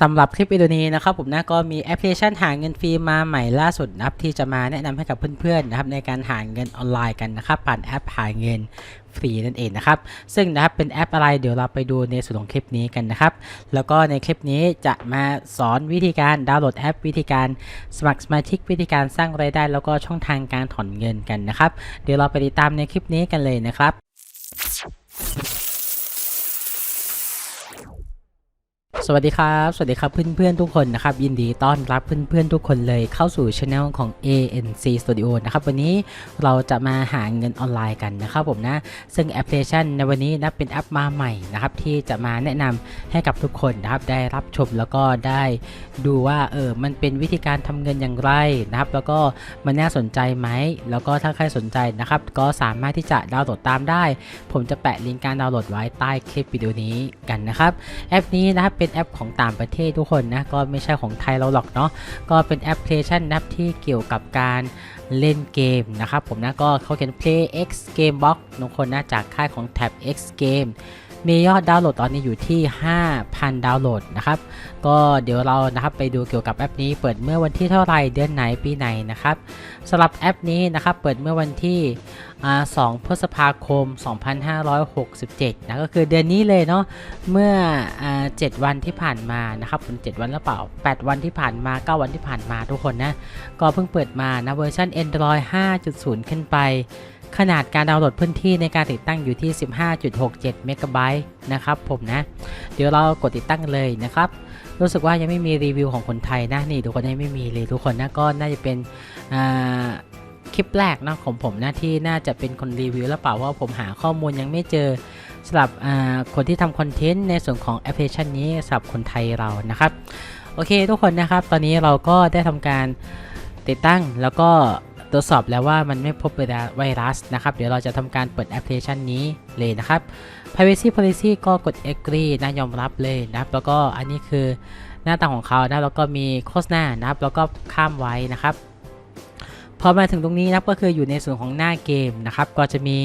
สำหรับคลิปวิดีโอนี้นะครับผมนะก็มีแอปพลิเคชันหาเงินฟรีมาใหม่ล่าสุดนะครับที่จะมาแนะนำให้กับเพื่อนๆนะครับในการหาเงินออนไลน์กันนะครับผ่านแอปหาเงินฟรีนั่นเองนะครับซึ่งนะครับเป็นแอปอะไรเดี๋ยวเราไปดูในส่วนของคลิปนี้กันนะครับแล้วก็ในคลิปนี้จะมาสอนวิธีการดาวน์โหลดแอป วิธีการสมัครสมาชิกวิธีการสร้างรายได้ แล้วก็ช่องทางการถอนเงินกันนะครับเดี๋ยวเราไปติดตามในคลิปนี้กันเลยนะครับ สวัสดีครับ สวัสดีครับเพื่อนๆทุกคนนะครับ ยินดีต้อนรับเพื่อนๆทุกคนเลยเข้าสู่ช anel ของ ANC Studio นะครับวันนี้เราจะมาหาเงินออนไลน์กันนะครับผมนะ ซึ่งแอปพลิเคชันในวันนี้นะเป็นแอปมาใหม่นะครับที่จะมาแนะนำให้กับทุกคนนะครับได้รับชมแล้วก็ได้ดูว่าเออมันเป็นวิธีการทำเงินอย่างไรนะครับ แล้วก็มันน่าสนใจไหมแล้วก็ถ้าใครสนใจนะครับ ก็สามารถที่จะดาวน์โหลดตามได้ ผมจะแปะลิงก์การดาวน์โหลดไว้ใต้คลิปวิดีโอนี้กันนะครับแอปนี้นะครับเป็นแอปของต่างประเทศทุกคนนะก็ไม่ใช่ของไทยเราหรอกเนาะก็เป็นแอปพลิเคชันนะครับที่เกี่ยวกับการเล่นเกมนะครับผมนะก็เขาเขียน Play X Game Box ทุกคนนะจากค่ายของ Tab X Game มียอดดาวน์โหลดตอนนี้อยู่ที่ 5,000 ดาวน์โหลดนะครับ ก็เดี๋ยวเรานะครับไปดูเกี่ยวกับแอปนี้เปิดเมื่อวันที่เท่าไหร่เดือนไหนปีไหนนะครับสำหรับแอปนี้นะครับเปิดเมื่อวันที่ 2พฤษภาคม 2567 นะก็คือเดือนนี้เลยเนาะเมื่อ 7 วันที่ผ่านมานะครับเป็น7วันหรือเปล่า 8 วันที่ผ่านมา 9 วันที่ผ่านมาทุกคนนะ ก็เพิ่งเปิดมานะเวอร์ชัน Android 5.0 ขึ้นไป ขนาดการดาวน์โหลดพื้นที่ในการติดตั้งอยู่ที่ 15.67 เมกะไบต์นะครับผมนะ เดี๋ยวเรากดติดตั้งเลยนะครับรู้สึกว่ายังไม่มีรีวิวของคนไทยนะนี่ทุกคนยังไม่มีเลยทุกคนนะก็น่าจะเป็นอ่า คลิปแรกนะของผมหนะที่น่าจะเป็นคนรีวิวแล้วเปล่าว่าผมหาข้อมูลยังไม่เจอสำหรับคนที่ทำคอนเทนต์ในส่วนของแอปพลิเคชันนี้สำหรับคนไทยเรานะครับโอเคทุกคนนะครับตอนนี้เราก็ได้ทำการติดตั้งแล้วก็ตรวจสอบแล้วว่ามันไม่พบไวรัสนะครับ เดี๋ยวเราจะทำการเปิดแอปพลิเคชันนี้เลยนะครับ privacy policy ก็กด agree นะยอมรับเลยนะครับ แล้วก็อันนี้คือหน้าต่างของเขานะแล้วก็มีโฆษณานะครับ แล้วก็ข้ามไว้นะครับ พอมาถึงตรงนี้นะครับก็คืออยู่ในส่วนของหน้าเกมนะครับ ก็จะมี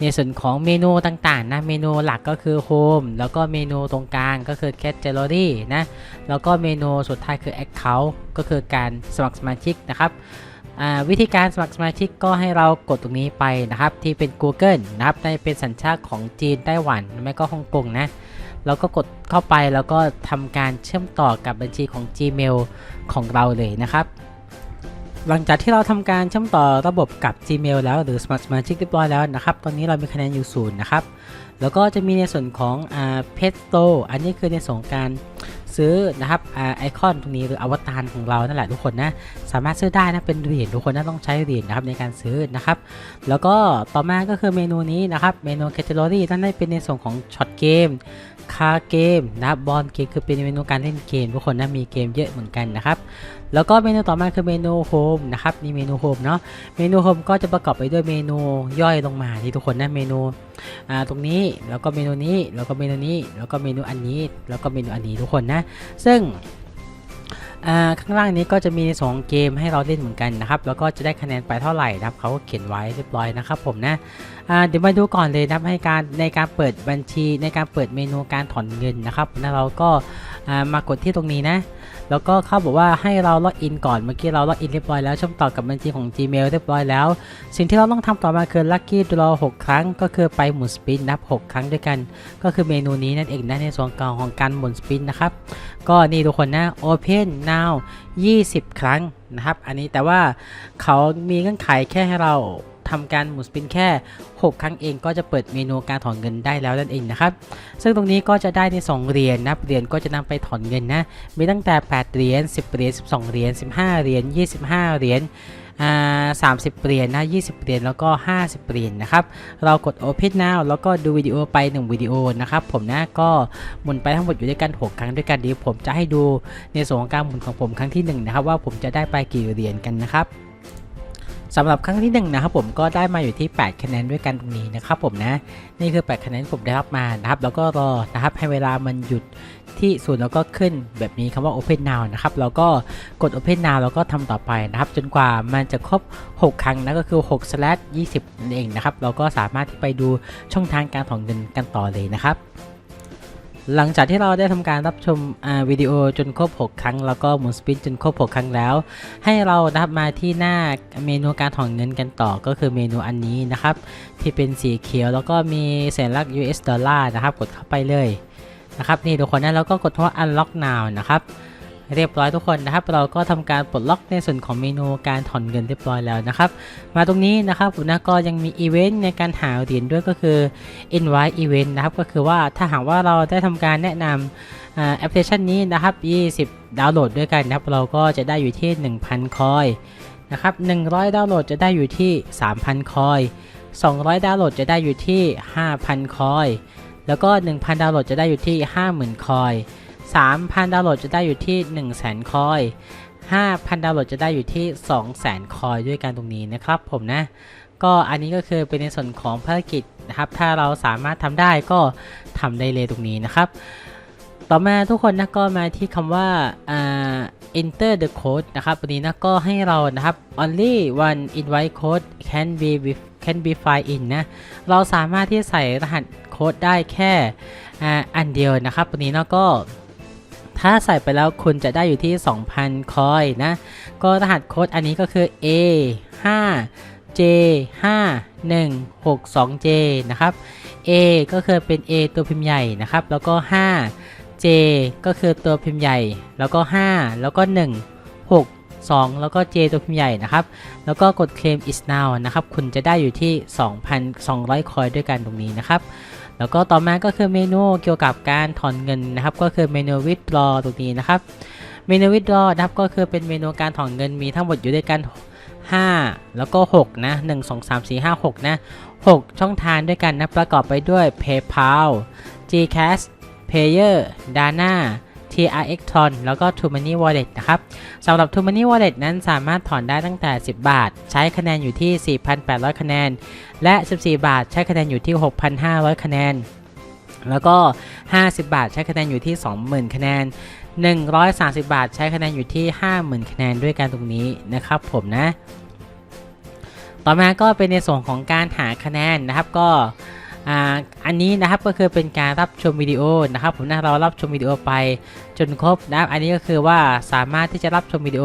ในส่วนของเมนูต่างๆนะเมนูหลักก็คือ Home แล้วก็เมนูตรงกลางก็คือ Category นะแล้วก็เมนูสุดท้ายคือ Account ก็คือการสมัครสมาชิกนะครับวิธีการสมัครสมาชิกก็ให้เรากดตรงนี้ไปนะครับ ที่เป็น Google นะครับในเป็นสัญชาติของจีนไต้หวันไม่ก็ฮ่องกงนะแล้วก็กดเข้าไปแล้วก็ทำการเชื่อมต่อกับบัญชีของ Gmail ของเราเลยนะครับ หลังจากที่เราทำการเชื่อมต่อระบบกับ Gmail แล้วหรือสมัครสมาชิกเรียบร้อยแล้วนะครับ ตอนนี้เรามีคะแนนอยู่ศูนย์นะครับ แล้วก็จะมีในส่วนของอ่าเพจโตอันนี้คือในส่วนของการซื้อนะครับอ่าไอคอนตรงนี้หรืออวตารของเรานั่นแหละทุกคนนะสามารถซื้อได้นะเป็นเหรียญทุกคนนะต้องใช้เหรียญนะครับในการซื้อนะครับ แล้วก็ต่อมาก็คือเมนูนี้นะครับเมนู Category นั่นได้เป็นในส่วนของช็อตเกมคาเกมนะครับบอลเกมคือเป็นเมนูการเล่นเกมทุกคนนะมีเกมเยอะเหมือนกันนะครับ แล้วก็เมนูต่อมาคือเมนูโฮมนะครับนี่เมนูโฮมเนาะเมนูโฮมก็จะประกอบไปด้วยเมนูย่อยลงมาที่ทุกคนนะเมนูอ่าตรงนี้แล้วก็เมนูนี้แล้วก็เมนูนี้แล้วก็เมนูอันนี้แล้วก็เมนูอันนี้ทุกคนนะ ซึ่งข้างล่างนี้ก็จะมีในสองเกมให้เราเล่นเหมือนกันนะครับ แล้วก็จะได้คะแนนไปเท่าไหร่นะครับเขาก็เขียนไว้เรียบร้อยนะครับผมนะเดี๋ยวมาดูก่อนเลยนะให้การในการเปิดบัญชีในการเปิดเมนูการถอนเงินนะครับนะเราก็มากดที่ตรงนี้นะ แล้วก็เขาบอกว่าให้เราล็อกอินก่อนเมื่อกี้เราล็อกอินเรียบร้อยแล้วเชื่อมต่อกับบัญชีของ Gmail เรียบร้อยแล้ว สิ่งที่เราต้องทำต่อมาคือ Lucky Draw 6 ครั้ง ก็คือไปหมุนสปินนับ 6 ครั้งด้วยกัน ก็คือเมนูนี้นั่นเองนะในส่วนกลางของการหมุนสปินนะครับก็นี่ทุกคนนะ Open now 20 ครั้งนะครับ อันนี้แต่ว่าเขามีเงื่อนไขแค่ให้เรา ทำการหมุนสปินแค่ 6 ครั้งเองก็จะเปิดเมนูการถอนเงินได้แล้วนั่นเองนะครับ ซึ่งตรงนี้ก็จะได้ใน 2 เหรียญนะเหรียญก็จะนำไปถอนเงินนะ มีตั้งแต่ 8 เหรียญ 10 เหรียญ 12 เหรียญ 15 เหรียญ 25 เหรียญอ่า30เหรียญนะ20เหรียญแล้วก็50เหรียญนะครับ เรากด Open Now แล้วก็ดูวิดีโอไป1วิดีโอนะครับผมนะก็หมุนไปทั้งหมดอยู่ด้วยกัน6ครั้งด้วยกันเดียวผมจะให้ดูในส่วนของการหมุนของผมครั้งที่1นะครับว่าผมจะได้ไปกี่เหรียญกันนะครับ สำหรับครั้งที่1นะครับผมก็ได้มาอยู่ที่ 8 คะแนนด้วยกันตรงนี้นะครับผมนะนี่คือ 8 คะแนนผมได้รับมานะครับ แล้วก็รอนะครับให้เวลามันหยุดที่ศูนย์แล้วก็ขึ้นแบบนี้คำว่า Open Now นะครับแล้วก็กด Open Now แล้วก็ทำต่อไปนะครับ จนกว่ามันจะครบ 6 ครั้งนะก็คือ6 slash 20นั่นเองนะครับ เราก็สามารถที่ไปดูช่องทางการถอนเงินกันต่อเลยนะครับ หลังจากที่เราได้ทำการรับชมวิดีโอจนครบ 6 ครั้ง แล้วก็หมุนสปินจนครบ 6 ครั้งแล้ว ให้เรานะครับมาที่หน้าเมนูการถอนเงินกันต่อก็คือเมนูอันนี้นะครับ ที่เป็นสีเขียวแล้วก็มีสัญลักษณ์ US ดอลลาร์นะครับ กดเข้าไปเลยนะครับนี่ทุกคนนะแล้วก็กดว่า unlock now นะครับ เรียบร้อยทุกคนนะครับ เราก็ทำการปลดล็อกในส่วนของเมนูการถอนเงินเรียบร้อยแล้วนะครับ มาตรงนี้นะครับผมนะก็ยังมีอีเวนต์ในการหาเหรียญด้วยก็คือ invite event นะครับก็คือว่าถ้าหากว่าเราได้ทำการแนะนำแอปพลิเคชันนี้นะครับ 20 ดาวน์โหลดด้วยกันนะครับ เราก็จะได้อยู่ที่ 1,000 คอยนะครับ 100 ดาวน์โหลดจะได้อยู่ที่ 3,000 คอย 200 ดาวน์โหลดจะได้อยู่ที่ 5,000 คอย แล้วก็ 1,000 ดาวน์โหลดจะได้อยู่ที่ 50,000 คอย 3,000 ดาวน์โหลดจะได้อยู่ที่ 100,000 คอย 5,000 ดาวน์โหลดจะได้อยู่ที่200,000 คอยด้วยกันตรงนี้นะครับผมนะ ก็อันนี้ก็คือเป็นในส่วนของภารกิจนะครับ ถ้าเราสามารถทำได้ก็ทำได้เลยตรงนี้นะครับ ต่อมาทุกคนนะก็มาที่คำว่า enter the code นะครับวันนี้นะก็ให้เรานะครับ only one invite code can be can be file in นะ เราสามารถที่ใส่รหัสโค้ดได้แค่ออันเดียวนะครับวันนี้นะก็ ถ้าใส่ไปแล้วคุณจะได้อยู่ที่ 2,000 คอยนะ ก็รหัสโค้ดอันนี้ก็คือ A 5 J 5 1 6 2 J นะครับ A ก็คือเป็น A ตัวพิมพ์ใหญ่นะครับ แล้วก็ 5 J ก็คือตัวพิมพ์ใหญ่ แล้วก็ 5 แล้วก็ 1 6 2 แล้วก็ J ตัวพิมพ์ใหญ่นะครับ แล้วก็กด claim is now นะครับ คุณจะได้อยู่ที่ 2,200 คอยด้วยกันตรงนี้นะครับ แล้วก็ต่อมาก็คือเมนูเกี่ยวกับการถอนเงินนะครับ ก็คือเมนู withdraw ตรงนี้นะครับ เมนู withdraw นะครับก็คือเป็นเมนูการถอนเงินมีทั้งหมดอยู่ด้วยกัน 5 แล้วก็ 6 นะ 1 2 3 4 5 6 นะ 6 ช่องทางด้วยกันนะ ประกอบไปด้วย PayPal Gcash Payer Dana TRX Tron แล้วก็ TrueMoney Wallet นะครับสำหรับ TrueMoney Wallet นั้นสามารถถอนได้ตั้งแต่ 10 บาท ใช้คะแนนอยู่ที่ 4,800 คะแนน และ 14 บาท ใช้คะแนนอยู่ที่ 6,500 คะแนน แล้วก็ 50 บาท ใช้คะแนนอยู่ที่ 20,000 คะแนน 130 บาท ใช้คะแนนอยู่ที่ 50,000 คะแนนด้วยกันตรงนี้นะครับผมนะ ต่อมาก็เป็นในส่วนของการหาคะแนนนะครับก็ อ่าอันนี้นะครับก็คือเป็นการรับชมวิดีโอนะครับผมนะเรารับชมวิดีโอไปจนครบนะครับอันนี้ก็คือว่าสามารถที่จะรับชมวิดีโอ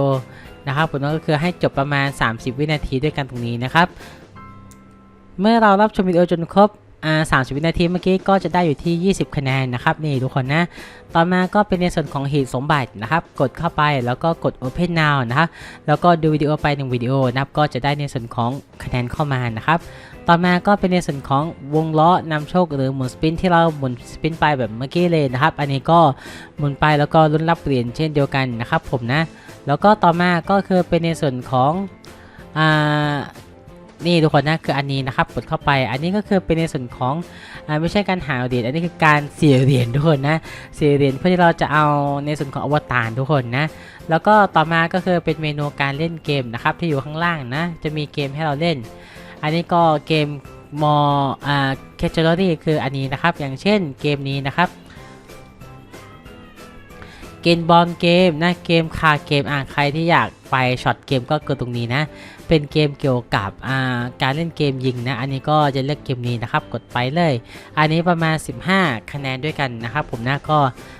นะครับผมก็คือให้จบประมาณ 30 วินาทีด้วยกันตรงนี้นะครับ เมื่อเรารับชมวิดีโอจนครบอ่า30 วินาทีเมื่อกี้ก็จะได้อยู่ที่ 20 คะแนนนะครับนี่ทุกคนนะ ต่อมาก็เป็นในส่วนของหีบสมบัตินะครับ กดเข้าไปแล้วก็กด Open Now นะครับแล้วก็ดูวิดีโอไป 1 วิดีโอนะครับก็จะได้ในส่วนของคะแนนเข้ามานะครับ ต่อมาก็เป็นในส่วนของวงล้อนำโชคหรือหมุนสปินที่เราหมุนสปินไปแบบเมื่อกี้เลยนะครับ อันนี้ก็หมุนไปแล้วก็ลุ้นรับเหรียญเช่นเดียวกันนะครับผมนะ แล้วก็ต่อมาก็คือเป็นในส่วนของอ่านี่ทุกคนนะคืออันนี้นะครับกดเข้าไป อันนี้ก็คือเป็นในส่วนของอ่าไม่ใช่การหาเหรียญอันนี้คือการเสียเหรียญทุกคนนะเสียเหรียญเพื่อที่เราจะเอาในส่วนของอวตารทุกคนนะแล้วก็ต่อมาก็คือเป็นเมนูการเล่นเกมนะครับที่อยู่ข้างล่างนะจะมีเกมให้เราเล่น อันนี้ก็เกมมออ่าแคชเชอรี่คืออันนี้นะครับ อย่างเช่นเกมนี้นะครับ เกมบอลเกมนะเกมคาเกมอ่าใครที่อยากไปช็อตเกมก็เกิดตรงนี้นะ เป็นเกมเกี่ยวกับอ่าการเล่นเกมยิงนะ อันนี้ก็จะเลือกเกมนี้นะครับ กดไปเลย อันนี้ประมาณ 15 คะแนนด้วยกันนะครับ ผมนะก็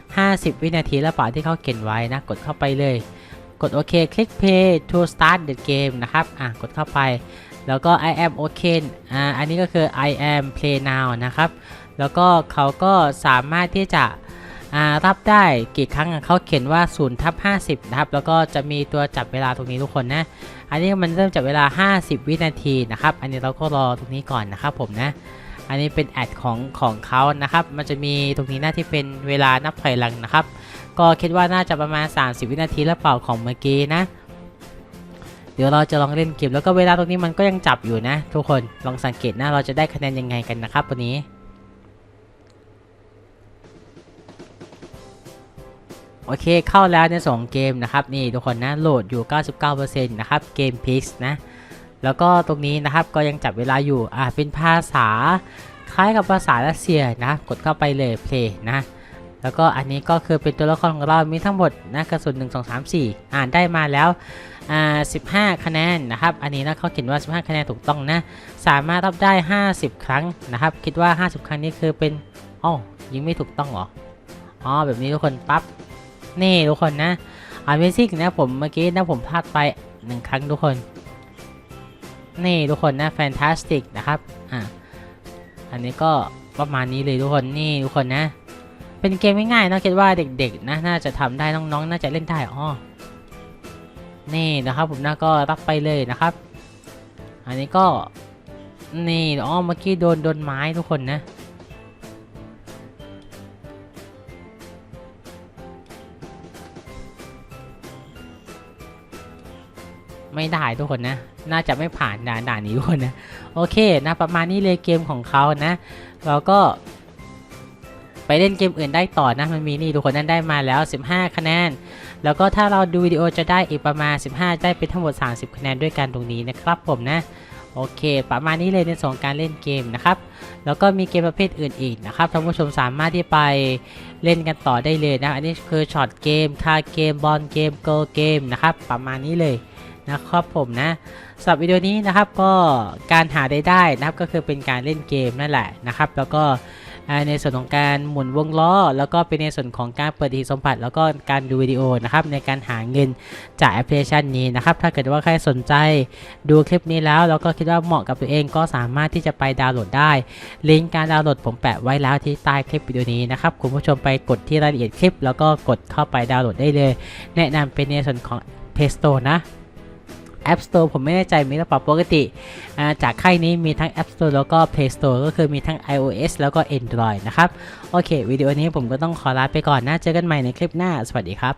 50 วินาทีล้วเปล่าที่เขาเขียนไว้นะ กดเข้าไปเลย กดโอเคคลิก play to start the game นะครับ อะ กดเข้าไป แล้วก็ I am okay อ่า อันนี้ก็คือ I am play now นะครับ แล้วก็เขาก็สามารถที่จะอ่ารับได้กี่ครั้งเขาเขียนว่า0ทับ50 นะครับ แล้วก็จะมีตัวจับเวลาตรงนี้ทุกคนนะ อันนี้มันเริ่มจับเวลา 50 วินาทีนะครับ อันนี้เราก็รอตรงนี้ก่อนนะครับผมนะ อันนี้เป็นแอดของของเขานะครับ มันจะมีตรงนี้หน้าที่เป็นเวลานับถอยหลังนะครับ ก็คิดว่าน่าจะประมาณ 30 วินาทีแล้วเปล่าของเมื่อกี้นะ เดี๋ยวเราจะลองเล่นเกมแล้วก็เวลาตรงนี้มันก็ยังจับอยู่นะ ทุกคนลองสังเกตนะเราจะได้คะแนนยังไงกันนะครับวันนี้โอเค เข้าแล้วในสองเกมนะครับนี่ทุกคนนะโหลดอยู่ 99%นะครับเกม Pix นะแล้วก็ตรงนี้นะครับก็ยังจับเวลาอยู่อ่าเป็นภาษา คล้ายกับภาษารัสเซียนะกดเข้าไปเลย play นะ แล้วก็อันนี้ก็คือเป็นตัวละครของเรามีทั้งหมดนะกระสุน1 2 3 4 อ่านได้มาแล้วอ่า15 คะแนนนะครับ อันนี้นะเขาเขียนว่า 15 คะแนนถูกต้องนะ สามารถรับได้ 50 ครั้งนะครับ คิดว่า 50 ครั้งนี้คือเป็นอ๋อยิงไม่ถูกต้องเหรอ อ๋อ แบบนี้ทุกคนปั๊บ นี่ทุกคนนะ Amazing นะผมเมื่อกี้นะผมพลาดไปหนึ่งครั้งทุกคน นี่ทุกคนนะ Fantastic นะครับ อะอันนี้ก็ประมาณนี้เลยทุกคน นี่ทุกคนนะ เป็นเกมง่ายๆนะคิดว่าเด็กๆนะน่าจะทำได้น้องๆ น่าจะเล่นได้อ๋อนี่นะครับผมนะก็รับไปเลยนะครับ อันนี้ก็นี่อ๋อเมื่อกี้โดนโดนไม้ทุกคนนะไม่ได้ทุกคนนะ น่าจะไม่ผ่านด่านด่านนี้ทุกคนนะ โอเคนะประมาณนี้เลยเกมของเขานะ เราก็ ไปเล่นเกมอื่นได้ต่อนะมันมีนี่ทุกคนนั้นได้มาแล้ว 15 คะแนน แล้วก็ถ้าเราดูวิดีโอจะได้อีกประมาณ 15 ได้เป็นทั้งหมด 30 คะแนนด้วยกันตรงนี้นะครับผมนะโอเค ประมาณนี้เลยในส่วนของการเล่นเกมนะครับ แล้วก็มีเกมประเภทอื่นอีกนะครับท่านผู้ชมสามารถที่ไปเล่นกันต่อได้เลยนะ อันนี้คือช็อตเกม คาเกม บอลเกมเกิลเกมนะครับ ประมาณนี้เลยนะครับผมนะสำหรับวิดีโอนี้นะครับก็การหาได้ได้นะครับก็คือเป็นการเล่นเกมนั่นแหละนะครับ แล้วก็ ในส่วนของการหมุนวงล้อ แล้วก็เป็นในส่วนของการเปิดหีสมบัติแล้วก็การดูวิดีโอนะครับในการหาเงินจากแอปพลิเคชันนี้นะครับถ้าเกิดว่าใครสนใจดูคลิปนี้แล้วแล้วก็คิดว่าเหมาะกับตัวเองก็สามารถที่จะไปดาวน์โหลดได้ ลิงก์การดาวน์โหลดผมแปะไว้แล้วที่ใต้คลิปวิดีโอนี้นะครับคุณผู้ชมไปกดที่รายละเอียดคลิป แล้วก็กดเข้าไปดาวน์โหลดได้เลย แนะนำเป็นในส่วนของ Play Store นะ App Store ผมไม่แน่ใจมีหรือเปล่าปกติ จากค่ายนี้มีทั้ง App Store แล้วก็ Play Store ก็คือมีทั้ง iOS แล้วก็ Android นะครับ โอเค วิดีโอนี้ผมก็ต้องขอลาไปก่อนนะ เจอกันใหม่ในคลิปหน้า สวัสดีครับ